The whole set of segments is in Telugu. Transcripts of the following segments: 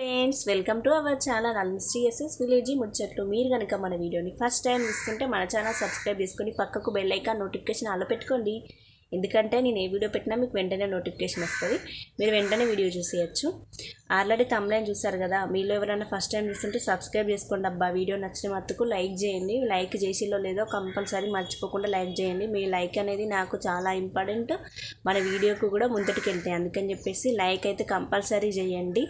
Friends welcome to our channel. అల్మిస్ట్రియసెస్ village ముచ్చట్లు. మీరు కనుక మన వీడియోని ఫస్ట్ టైం చూస్తుంటే మన ఛానల్ సబ్స్క్రైబ్ చేసుకొని పక్కకు బెల్ ఐకాన్ నోటిఫికేషన్ అలా పెట్టుకోండి. ఎందుకంటే నేను ఏ వీడియో పెట్టినా మీకు వెంటనే నోటిఫికేషన్ వస్తుంది. మీరు వెంటనే వీడియో చూసేయచ్చు. ఆల్రెడీ తమ్లైన్ చూసారు కదా మీలో ఎవరైనా ఫస్ట్ టైం చూస్తుంటే సబ్స్క్రైబ్ చేసుకోండి అబ్బా. వీడియో నచ్చిన మత్తుకు లైక్ చేయండి. లైక్ చేసిలో లేదో కంపల్సరీ మర్చిపోకుండా లైక్ చేయండి. మీ లైక్ అనేది నాకు చాలా ఇంపార్టెంట్ మన వీడియోకు కూడా ముందటికి వెళ్తాయి. అందుకని చెప్పేసి లైక్ అయితే కంపల్సరీ చేయండి.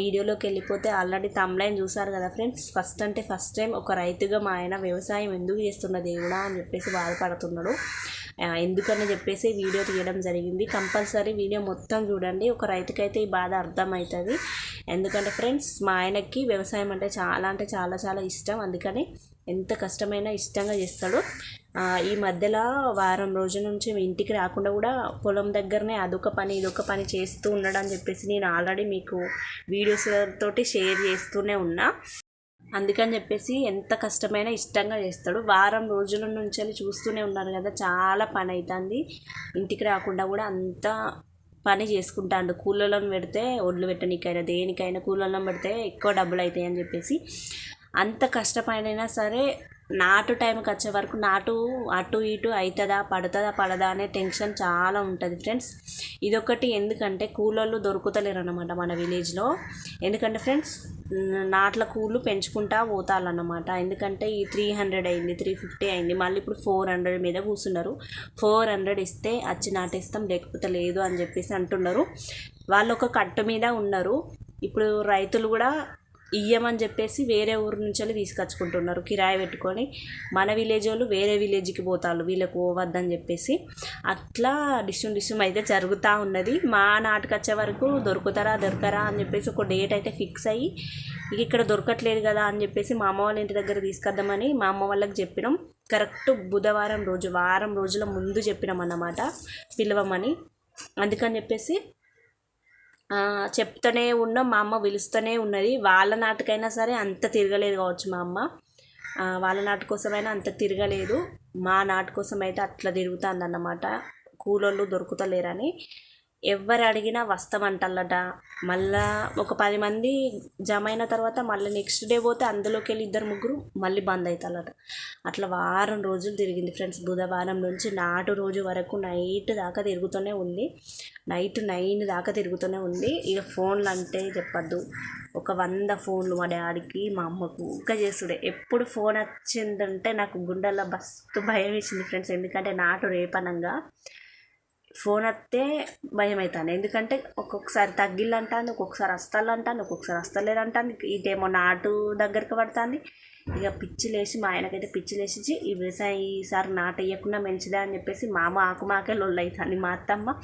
వీడియోలోకి వెళ్ళిపోతే ఆల్రెడీ తమ్లైన్ చూసారు కదా ఫ్రెండ్స్ ఫస్ట్ అంటే ఫస్ట్ టైం ఒక రైతుగా మా ఆయన వ్యవసాయం ఎందుకు చేస్తున్న దేవుడా అని చెప్పేసి బాధపడుతున్నాడు. ఎందుకని చెప్పేసి వీడియో తీయడం జరిగింది. కంపల్సరీ వీడియో మొత్తం చూడండి. ఒక రైతుకైతే ఈ బాధ అర్థమవుతుంది. ఎందుకంటే ఫ్రెండ్స్ మా ఆయనకి వ్యవసాయం అంటే చాలా అంటే చాలా చాలా ఇష్టం. అందుకని ఎంత కష్టమైనా ఇష్టంగా చేస్తాడు. ఈ మధ్యలో వారం రోజుల నుంచి ఇంటికి రాకుండా కూడా పొలం దగ్గరనే అదొక పని ఇదొక పని చేస్తూ ఉన్నాడు అని చెప్పేసి నేను ఆల్రెడీ మీకు వీడియోస్ తోటి షేర్ చేస్తూనే ఉన్నా. అందుకని చెప్పేసి ఎంత కష్టమైనా ఇష్టంగా చేస్తాడు. వారం రోజుల నుంచి చూస్తూనే ఉన్నారు కదా చాలా పని అవుతుంది ఇంటికి రాకుండా కూడా అంత పని చేసుకుంటాడు. కూలర్లను పెడితే ఒడ్లు పెట్టనీకైనా దేనికైనా కూలర్లను పెడితే ఎక్కువ డబ్బులు అవుతాయి అని చెప్పేసి అంత కష్టపడైనా సరే నాటు టైంకి వచ్చే వరకు నాటు అటు ఇటు అవుతుందా పడుతుందా పడదా అనే టెన్షన్ చాలా ఉంటుంది ఫ్రెండ్స్. ఇదొకటి ఎందుకంటే కూలోళ్ళు దొరుకుతలేరు అనమాట మన విలేజ్లో. ఎందుకంటే ఫ్రెండ్స్ నాట్ల కూళ్ళు పెంచుకుంటా పోతాలన్నమాట. ఎందుకంటే ఈ త్రీ హండ్రెడ్ అయింది త్రీ ఫిఫ్టీ అయింది మళ్ళీ ఇప్పుడు ఫోర్ హండ్రెడ్ మీద కూర్చున్నారు. ఫోర్ హండ్రెడ్ ఇస్తే వచ్చి నాటేస్తాం లేకపోతే లేదు అని చెప్పేసి అంటున్నారు. వాళ్ళు ఒక కట్టు మీద ఉన్నారు. ఇప్పుడు రైతులు కూడా ఇయ్యమని చెప్పేసి వేరే ఊరు నుంచి వెళ్ళి తీసుకొచ్చుకుంటున్నారు. కిరాయి పెట్టుకొని మన విలేజ్ వాళ్ళు వేరే విలేజ్కి పోతారు వీళ్ళకు పోవద్దని చెప్పేసి అట్లా డిస్యూమ్ డిస్యూమ్ అయితే జరుగుతూ ఉన్నది. మా నాటుకు వచ్చే వరకు దొరుకుతారా దొరకరా అని చెప్పేసి ఒక డేట్ అయితే ఫిక్స్ అయ్యి ఇక ఇక్కడ దొరకట్లేదు కదా అని చెప్పేసి మా అమ్మ వాళ్ళ ఇంటి దగ్గర తీసుకొద్దామని మా అమ్మ వాళ్ళకి చెప్పినాం. కరెక్ట్ బుధవారం రోజు వారం రోజుల ముందు చెప్పినాం అన్నమాట. పిలవమని. అందుకని చెప్పేసి చెప్తూనే ఉన్నాం మా అమ్మ పిలుస్తూనే ఉన్నది. వాళ్ళ నాటుకైనా సరే అంత తిరగలేదు కావచ్చు మా అమ్మ. వాళ్ళ నాటు కోసమైనా అంత తిరగలేదు. మా నాటు కోసం అయితే అట్లా తిరుగుతుంది అన్నమాట కూలోళ్ళు దొరుకుతలేరని. ఎవరు అడిగినా వస్తామంటల్లట. మళ్ళా ఒక పది మంది జమ అయిన తర్వాత మళ్ళీ నెక్స్ట్ డే పోతే అందులోకి వెళ్ళి ఇద్దరు ముగ్గురు మళ్ళీ బంద్ అవుతారట అట్లా వారం రోజులు తిరిగింది ఫ్రెండ్స్. బుధవారం నుంచి నాటు రోజు వరకు నైట్ దాకా తిరుగుతూనే ఉంది. నైట్ నైన్ దాకా తిరుగుతూనే ఉంది. ఇక ఫోన్లు అంటే చెప్పద్దు. ఒక వంద ఫోన్లు మా డాడీకి మా అమ్మకు ఊక చేసుడే ఎప్పుడు ఫోన్ వచ్చిందంటే నాకు గుండెల్లో బస్తు భయం వేసింది ఫ్రెండ్స్. ఎందుకంటే నాటు రేపనంగా ఫోన్ వస్తే భయం అవుతాను ఎందుకంటే ఒక్కొక్కసారి తగ్గిల్లంటాను ఒక్కొక్కసారి వస్తాలు అంటాను ఒక్కొక్కసారి వస్తలేదంటాను అంటాను నాటు దగ్గరికి పడుతుంది. ఇక పిచ్చి లేచి మా ఆయనకైతే పిచ్చి లేచి ఈ వ్యవసాయం ఈసారి నాటు వేయకుండా మంచిదే అని చెప్పేసి మా అమ్మ ఆకు మాకే లొల్లు అవుతుంది మా అత్తమ్మ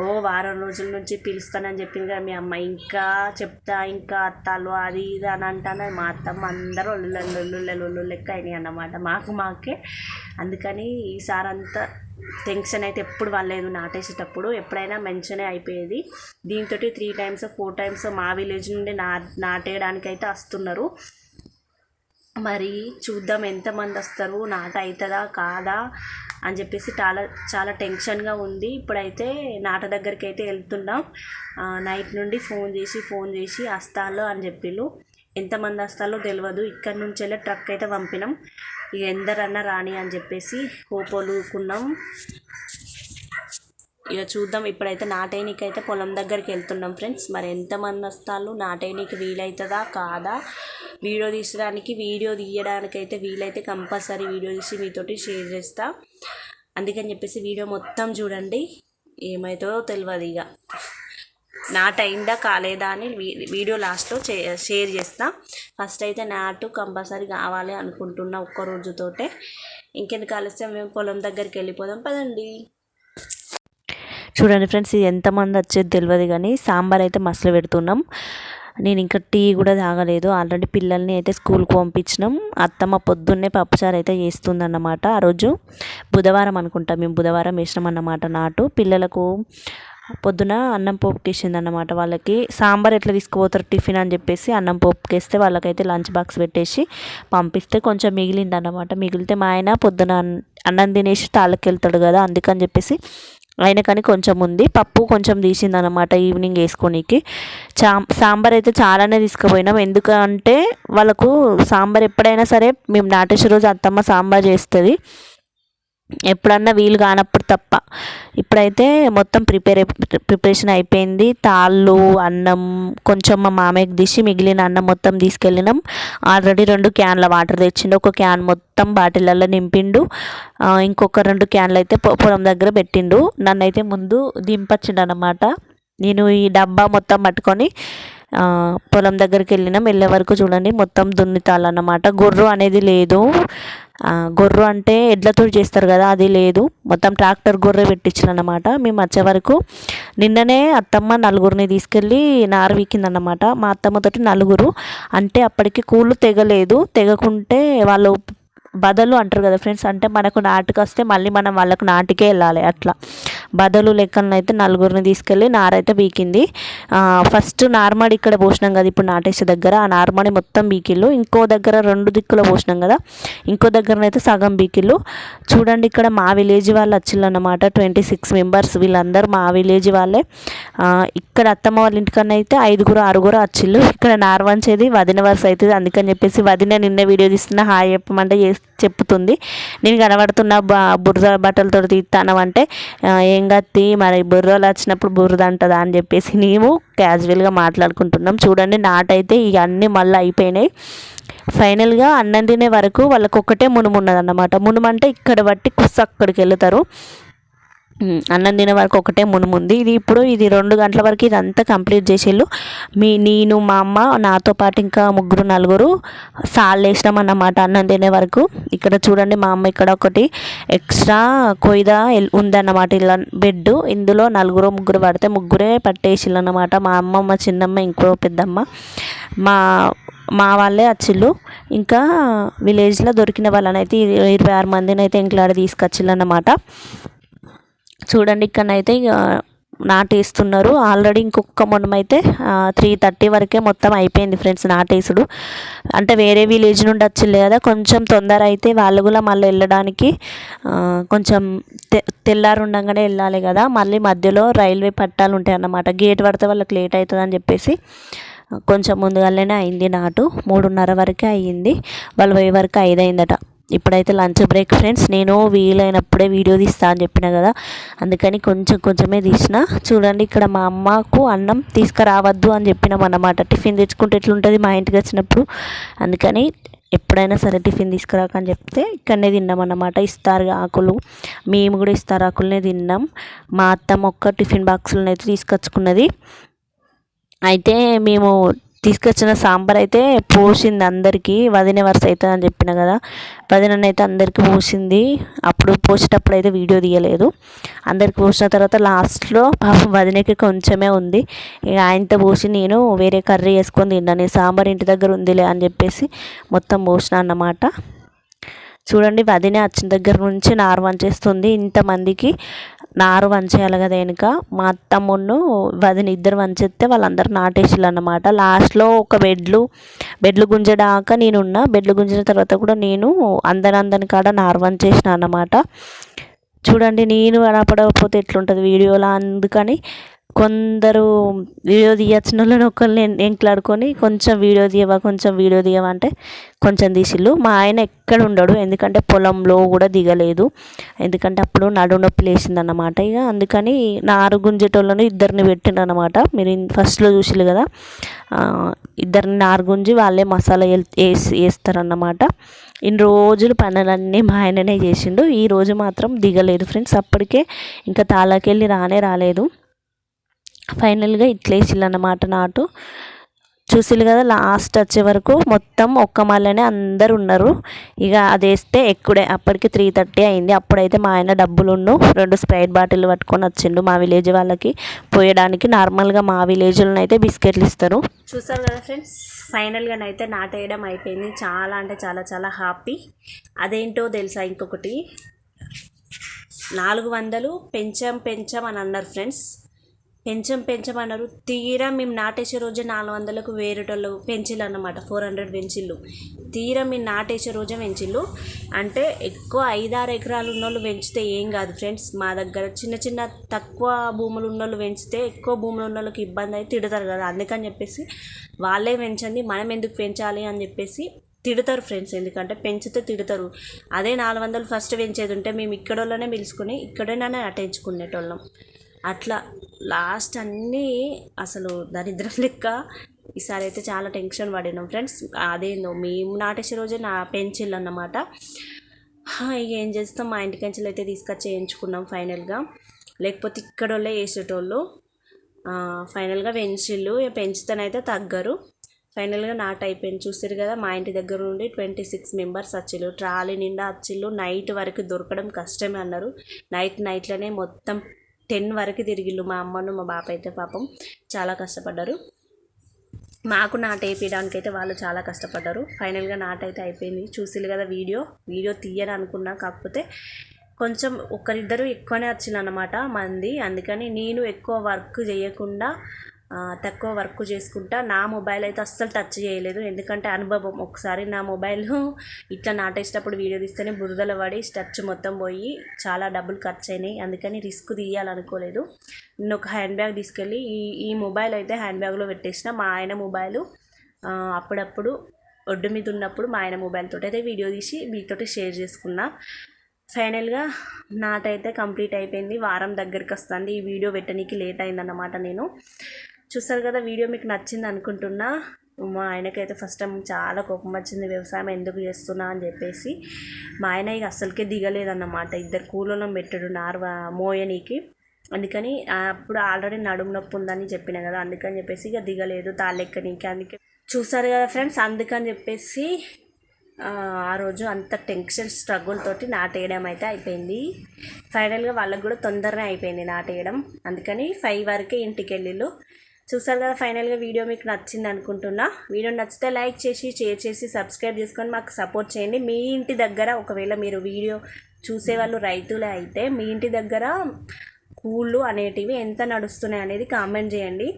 ఓ వారం రోజుల నుంచి పిలుస్తానని చెప్పింది కదా మీ అమ్మ ఇంకా చెప్తా ఇంకా అత్తాలు అది ఇది అని అంటాను మా అత్తమ్మ అందరూ లొల్లు లొల్లు లొల్లు లెక్క అయినాయి అన్నమాట మాకు మాకే. అందుకని ఈసారి అంతా టెన్షన్ అయితే ఎప్పుడు వాళ్ళేదు నాటేసేటప్పుడు. ఎప్పుడైనా మంచిగానే అయిపోయేది. దీంతో త్రీ టైమ్స్ ఫోర్ టైమ్స్ మా విలేజ్ నుండి నా నాటేయడానికి అయితే వస్తున్నారు. మరి చూద్దాం ఎంతమంది వస్తారు నాట అవుతుందా కాదా అని చెప్పేసి చాలా చాలా టెన్షన్గా ఉంది. ఇప్పుడైతే నాట దగ్గరికి అయితే వెళ్తున్నాం నైట్ నుండి ఫోన్ చేసి ఫోన్ చేసి వస్తాలో అని చెప్పిళ్ళు. ఎంతమంది వస్తారో తెలియదు ఇక్కడ నుంచి వెళ్ళి ట్రక్ అయితే పంపినాం. ఇక ఎందరన్నా రాని అని చెప్పేసి హోపోలుకున్నాం ఇక చూద్దాం. ఇప్పుడైతే నాటేనికి అయితే పొలం దగ్గరికి వెళ్తున్నాం ఫ్రెండ్స్. మరి ఎంతమంది వస్తారు నాటేనికి వీలవుతుందా కాదా? వీడియో తీసడానికి వీడియో తీయడానికి అయితే వీలైతే కంపల్సరీ వీడియో తీసి మీతోటి షేర్ చేస్తా. అందుకని చెప్పేసి వీడియో మొత్తం చూడండి. ఏమవుతుందో తెలియదు ఇక. నాట్ అయిందా కాలేదా అని వీడియో లాస్ట్లో షేర్ చేస్తా. ఫస్ట్ అయితే నాటు కంపల్సరీ కావాలి అనుకుంటున్నా ఒక్క రోజుతోటే. ఇంకెందుకు ఆలస్యం? మేము పొలం దగ్గరికి వెళ్ళిపోదాం. పదండి. చూడండి ఫ్రెండ్స్ ఇది ఎంతమంది వచ్చేది తెలియదు కానీ సాంబార్ అయితే మసలు పెడుతున్నాం. నేను ఇంకా టీ కూడా తాగలేదు. ఆల్రెడీ పిల్లల్ని అయితే స్కూల్కి పంపించినాం. అత్తమ్మ పొద్దున్నే పప్పుచారు అయితే చేస్తుందన్నమాట. ఆ రోజు బుధవారం అనుకుంటా మేము బుధవారం వేసినాం అన్నమాట నాటు. పిల్లలకు పొద్దున అన్నం పోపుకేసింది అన్నమాట వాళ్ళకి. సాంబార్ ఎట్లా తీసుకుపోతారు టిఫిన్ అని చెప్పేసి అన్నం పోపుకేస్తే వాళ్ళకైతే లంచ్ బాక్స్ పెట్టేసి పంపిస్తే కొంచెం మిగిలింది అన్నమాట మిగిలితే మా ఆయన పొద్దున అన్నం తినేసి తాళ్ళకెళ్తాడు కదా అందుకని చెప్పేసి ఆయన కానీ కొంచెం ఉంది. పప్పు కొంచెం తీసిందనమాట ఈవినింగ్ వేసుకోనికి. చా సాంబార్ అయితే చాలానే తీసుకుపోయినాం. ఎందుకంటే వాళ్ళకు సాంబార్ ఎప్పుడైనా సరే మేము నాటేసే రోజు అత్తమ్మ సాంబార్ చేస్తుంది. ఎప్పుడన్నా వీలు కానప్పుడు తప్ప. ఇప్పుడైతే మొత్తం ప్రిపేర్ ప్రిపరేషన్ అయిపోయింది. తాళ్ళు అన్నం కొంచెం మా మామయ్యకి తీసి మిగిలిన అన్నం మొత్తం తీసుకెళ్ళినాం. ఆల్రెడీ రెండు క్యాన్ల వాటర్ తెచ్చిండు. ఒక క్యాన్ మొత్తం బాటిళ్ళల్లో నింపిండు. ఇంకొక రెండు క్యాన్లు అయితే పొ- పొలం దగ్గర పెట్టిండు. నన్ను అయితే ముందు దింపచ్చిండు అనమాట నేను ఈ డబ్బా మొత్తం పట్టుకొని పొలం దగ్గరికి వెళ్ళినాం. వెళ్ళే వరకు చూడండి మొత్తం దున్నితాలన్నమాట గుర్రు అనేది లేదు. గొర్రు అంటే ఎడ్లతో చేస్తారు కదా అది లేదు. మొత్తం ట్రాక్టర్ గొర్రె పెట్టించారు అనమాట మేము వచ్చే వరకు నిన్ననే అత్తమ్మ నలుగురిని తీసుకెళ్ళి నార వీకిందన్నమాట. మా అత్తమ్మతోటి నలుగురు. అంటే అప్పటికి కూళ్ళు తెగలేదు. తెగకుంటే వాళ్ళు బదలు అంటారు కదా ఫ్రెండ్స్. అంటే మనకు నాటుకు వస్తే మళ్ళీ మనం వాళ్ళకు నాటికే వెళ్ళాలి. అట్లా. బదలు లెక్కన అయితే నలుగురిని తీసుకెళ్ళి నారైతే బీకింది ఫస్ట్ నార్మడి ఇక్కడ పోసినాం కదా ఇప్పుడు నాటేసే దగ్గర. ఆ నార్మడి మొత్తం బీకిళ్ళు ఇంకో దగ్గర రెండు దిక్కులో పోసినాం కదా. ఇంకో దగ్గరనైతే సగం బీకిళ్ళు చూడండి ఇక్కడ మా విలేజ్ వాళ్ళు వచ్చిళ్ళు అన్నమాట ట్వంటీ సిక్స్ మెంబర్స్ వీళ్ళందరూ మా విలేజ్ వాళ్ళే. ఇక్కడ అత్తమ్మ వాళ్ళ ఇంటికన్నా అయితే ఐదుగురు ఆరుగురు వచ్చిళ్ళు. ఇక్కడ నార్వంచేది వదిన వరుస అవుతుంది. అందుకని చెప్పేసి వదిన నిన్న వీడియో తీస్తున్న. హాయ్ చెప్పమంటే చేస్- చెప్తుంది నేను కనబడుతున్న బురద బట్టలతో తీస్తాను అంటే ఏం కత్తి మరి బుర్రలు వచ్చినప్పుడు బురద అంటదా అని చెప్పేసి మేము క్యాజువల్గా మాట్లాడుకుంటున్నాం. చూడండి నాటైతే ఇవన్నీ మళ్ళీ అయిపోయినాయి. ఫైనల్గా అన్నం తినే వరకు వాళ్ళకొక్కటే మునుము ఉన్నదన్నమాట మునుము అంటే ఇక్కడ బట్టి కుస్స అక్కడికి వెళ్తారు అన్నం తినే వరకు ఒకటే మునుముంది ఇది ఇప్పుడు ఇది రెండు గంటల వరకు ఇదంతా కంప్లీట్ చేసేళ్ళు. మీ నేను మా అమ్మ నాతో పాటు ఇంకా ముగ్గురు నలుగురు సాల్ వేసినాం అన్నమాట అన్నం తినే వరకు. ఇక్కడ చూడండి మా అమ్మ ఇక్కడ ఒకటి ఎక్స్ట్రా కొయ్య ఉందన్నమాట ఇలా బెడ్ ఇందులో నలుగురు ముగ్గురు పడితే ముగ్గురే పట్టేసిళ్ళు అన్నమాట. మా అమ్మ మా చిన్నమ్మ ఇంకో పెద్దమ్మ. మా మా వాళ్ళే వచ్చిళ్ళు. ఇంకా విలేజ్లో దొరికిన వాళ్ళనైతే ఇరవై ఆరు మందిని అయితే ఇంట్లాడ తీసుకొచ్చిళ్ళు అన్నమాట. చూడండి ఇక్కడనైతే ఇక నాటేస్తున్నారు. ఆల్రెడీ ఇంకొక మొన్న అయితే త్రీ థర్టీ వరకే మొత్తం అయిపోయింది ఫ్రెండ్స్ నాటేసుడు. అంటే వేరే విలేజ్ నుండి వచ్చింది కదా కొంచెం తొందర అయితే వాళ్ళు కూడా మళ్ళీ వెళ్ళడానికి కొంచెం తె తెల్లారు ఉండగానే వెళ్ళాలి కదా. మళ్ళీ మధ్యలో రైల్వే పట్టాలు ఉంటాయి అన్నమాట గేట్ పడితే వాళ్ళకి లేట్ అవుతుంది అని చెప్పేసి కొంచెం ముందుగానే అయింది నాటు. మూడున్నర వరకే అయ్యింది. వాళ్ళు పోయే వరకు ఐదు అయిందట ఇప్పుడైతే లంచ్ బ్రేక్ ఫ్రెండ్స్ నేను వీలైనప్పుడే వీడియో తీస్తా అని చెప్పిన కదా అందుకని కొంచెం కొంచెమే తీసిన. చూడండి ఇక్కడ మా అమ్మకు అన్నం తీసుకురావద్దు అని చెప్పినాం అన్నమాట. టిఫిన్ తెచ్చుకుంటే ఎట్లుంటుంది? మా ఇంటికి వచ్చినప్పుడు. అందుకని ఎప్పుడైనా సరే టిఫిన్ తీసుకురాక అని చెప్తే ఇక్కడనే తిన్నాం అన్నమాట. ఇస్తారు ఆకులు. మేము కూడా ఇస్తారు ఆకులనే తిన్నాం. మా అత్తమ్మ ఒక్క టిఫిన్ బాక్సులను అయితే తీసుకొచ్చుకున్నది. అయితే మేము తీసుకొచ్చిన సాంబార్ అయితే పోసింది అందరికీ. వదిన వరుస అవుతుంది అని చెప్పిన కదా. వదినన్న అయితే అందరికీ పోసింది. అప్పుడు పోసేటప్పుడు అయితే వీడియో తీయలేదు. అందరికి పోసిన తర్వాత లాస్ట్లో పాపం వదినకి కొంచెమే ఉంది. ఇక ఆయనతో పోసి నేను వేరే కర్రీ వేసుకొని తిన్నాను నేను సాంబార్ ఇంటి దగ్గర ఉందిలే అని చెప్పేసి మొత్తం పోసిన అన్నమాట. చూడండి వదిన వచ్చిన దగ్గర నుంచి నారు చేస్తుంది. ఇంతమందికి నారు వంచేయాలి కదా వెనుక. మా అత్తమ్మును వదిన ఇద్దరు వంచేస్తే వాళ్ళందరూ నాటేసిళ్ళు అనమాట లాస్ట్లో ఒక బెడ్లు బెడ్లు గుంజడాక నేనున్నా. బెడ్లు గుంజిన తర్వాత కూడా నేను అందనందని కాడ నారు వంచేసిన అన్నమాట. చూడండి నేను కనపడకపోతే ఎట్లుంటుంది వీడియోలో. అందుకని కొందరు వీడియో తీయచ్చిన వాళ్ళని ఒకరిని ఎంట్లాడుకొని కొంచెం వీడియో తీయవా కొంచెం వీడియో తీయవా అంటే కొంచెం తీసిళ్ళు. మా ఆయన ఎక్కడ ఉండడు ఎందుకంటే పొలంలో కూడా దిగలేదు. ఎందుకంటే అప్పుడు నడు నొప్పి లేచిందన్నమాట ఇక. అందుకని నారు గుంజేటోళ్ళను ఇద్దరిని పెట్టిండనమాట మీరు ఫస్ట్లో చూసిళ్ళు కదా. ఇద్దరిని నారు గుంజి వాళ్ళే మసాలా వేసి వేస్తారన్నమాట ఇన్ని రోజులు పనులన్నీ మా ఆయననే చేసిండు. ఈ రోజు మాత్రం దిగలేదు ఫ్రెండ్స్. అప్పటికే ఇంకా తాళాకెళ్ళి రానే రాలేదు. ఫైనల్గా ఇట్లేసిల్లు అన్నమాట నాటు. చూసిల్లు కదా లాస్ట్ వచ్చే వరకు మొత్తం ఒక్క మళ్ళనే అందరు ఉన్నారు ఇక అది వేస్తే ఎక్కుడే అప్పటికి త్రీ థర్టీ అయింది. అప్పుడైతే మా ఆయన డబ్బులున్ను రెండు స్ప్రైట్ బాటిల్ పట్టుకొని వచ్చిండు మా విలేజ్ వాళ్ళకి. పోయడానికి నార్మల్గా మా విలేజ్లో అయితే బిస్కెట్లు ఇస్తారు. చూసారు కదా ఫ్రెండ్స్ ఫైనల్గానైతే నాటేయడం అయిపోయింది. చాలా అంటే చాలా చాలా హ్యాపీ. అదేంటో తెలుసా ఇంకొకటి? నాలుగు వందలు పెంచాం పెంచాం అని అన్నారు ఫ్రెండ్స్. పెంచం పెంచమన్నారు తీరా మేము నాటేసే రోజే నాలుగు వందలకు వేరేటోళ్ళు పెంచిల్లు అన్నమాట ఫోర్ హండ్రెడ్ పెంచిల్లు తీరా మేము నాటేసే రోజే పెంచిల్లు అంటే ఎక్కువ ఐదారు ఎకరాలు ఉన్నోళ్ళు పెంచితే ఏం కాదు ఫ్రెండ్స్. మా దగ్గర చిన్న చిన్న తక్కువ భూములు ఉన్నోళ్ళు పెంచితే ఎక్కువ భూములు ఉన్న వాళ్ళకి ఇబ్బంది అయితే తిడతారు కదా. అందుకని చెప్పేసి వాళ్ళే పెంచండి మనం ఎందుకు పెంచాలి అని చెప్పేసి తిడతారు ఫ్రెండ్స్. ఎందుకంటే పెంచితే తిడతారు. అదే నాలుగు వందలు ఫస్ట్ పెంచేది ఉంటే మేము ఇక్కడోళ్ళనే పిలుచుకొని ఇక్కడేనే అటెంచుకునేటోళ్ళం. అట్లా లాస్ట్ అన్నీ అసలు దరిద్రం లెక్క. ఈసారి అయితే చాలా టెన్షన్ పడినాం ఫ్రెండ్స్. అదేందో మేము నాటేసే రోజే నా పెన్సిల్ అన్నమాట. ఇక ఏం చేస్తాం? మా ఇంటి కంచెలు అయితే తీసుకొచ్చి వేయించుకున్నాం ఫైనల్గా. లేకపోతే ఇక్కడ వాళ్ళే వేసేటోళ్ళు ఫైనల్గా పెన్సిళ్ళు ఇక పెంచుతానైతే తగ్గరు. ఫైనల్గా నాట్ అయిపోయింది. చూసారు కదా మా ఇంటి దగ్గర నుండి ట్వంటీ సిక్స్ మెంబర్స్ వచ్చిళ్ళు ట్రాలీ నిండా వచ్చిళ్ళు నైట్ వరకు దొరకడం కష్టమే అన్నారు. నైట్ నైట్లోనే మొత్తం టెన్ వరకు తిరిగిళ్ళు మా అమ్మను మా బాప అయితే పాపం చాలా కష్టపడ్డారు. మాకు నాట వేయడానికి అయితే వాళ్ళు చాలా కష్టపడ్డారు. ఫైనల్గా నాట అయితే అయిపోయింది. చూసిల్లు కదా వీడియో. వీడియో తీయని అనుకున్నా కాకపోతే కొంచెం ఒకరిద్దరు ఎక్కువనే వచ్చిందన్నమాట మంది. అందుకని నేను ఎక్కువ వర్క్ చేయకుండా తక్కువ వర్క్ చేసుకుంటా. నా మొబైల్ అయితే అస్సలు టచ్ చేయలేదు. ఎందుకంటే అనుభవం ఒకసారి నా మొబైల్ ఇట్లా నాటేసేటప్పుడు వీడియో తీస్తేనే బురదలో పడి టచ్ మొత్తం పోయి చాలా డబ్బులు ఖర్చు అయినాయి అందుకని రిస్క్ తీయాలనుకోలేదు. నేను ఒక హ్యాండ్ బ్యాగ్ తీసుకెళ్ళి ఈ ఈ మొబైల్ అయితే హ్యాండ్ బ్యాగ్లో పెట్టేసిన. మా ఆయన మొబైల్ అప్పుడప్పుడు ఒడ్డు మీద ఉన్నప్పుడు మా ఆయన మొబైల్ తోటి అయితే వీడియో తీసి మీతోటి షేర్ చేసుకున్నా. ఫైనల్గా నాటైతే కంప్లీట్ అయిపోయింది. వారం దగ్గరికి వస్తుంది. ఈ వీడియో పెట్టడానికి లేట్ అయిందన్నమాట నేను. చూస్తారు కదా వీడియో మీకు నచ్చింది అనుకుంటున్నా. మా ఆయనకైతే ఫస్ట్ టైం చాలా కోపం వచ్చింది వ్యవసాయం ఎందుకు చేస్తున్నా? అని చెప్పేసి. మా ఆయన ఇక అస్సలకే దిగలేదన్నమాట. ఇద్దరు కూలోళ్ళం పెట్టాడు నార్వ మోయనీకి. అందుకని అప్పుడు ఆల్రెడీ నడుము నొప్పి ఉందని చెప్పిన కదా అందుకని చెప్పేసి ఇక దిగలేదు తాళ్ళెక్కనీకి అందుకే చూసారు కదా ఫ్రెండ్స్ అందుకని చెప్పేసి ఆ రోజు అంత టెన్షన్ స్ట్రగుల్ తోటి నాటేయడం అయితే అయిపోయింది. ఫైనల్గా వాళ్ళకు కూడా తొందరనే అయిపోయింది నాటేయడం. అందుకని ఫైవ్ వరకే ఇంటికి వెళ్ళిళ్ళు. చూసారు కదా ఫైనల్గా వీడియో మీకు నచ్చింది అనుకుంటున్నా. వీడియో నచ్చితే లైక్ చేసి షేర్ చేసి సబ్స్క్రైబ్ చేసుకొని మాకు సపోర్ట్ చేయండి. మీ ఇంటి దగ్గర ఒకవేళ మీరు వీడియో చూసేవాళ్ళు రైతులే అయితే మీ ఇంటి దగ్గర కూళ్ళు అనేటివి ఎంత నడుస్తున్నాయి అనేది కామెంట్ చేయండి.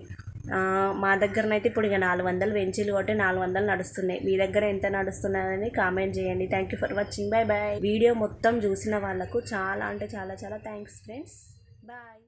మా దగ్గరనైతే ఇప్పుడు ఇక నాలుగు వందలు వెంచీలు కొట్టి నాలుగు వందలు నడుస్తున్నాయి. మీ దగ్గర ఎంత నడుస్తున్నాయని కామెంట్ చేయండి. Thank you for watching bye bye video మొత్తం చూసిన వాళ్ళకు చాలా అంటే చాలా చాలా థ్యాంక్స్ ఫ్రెండ్స్ బాయ్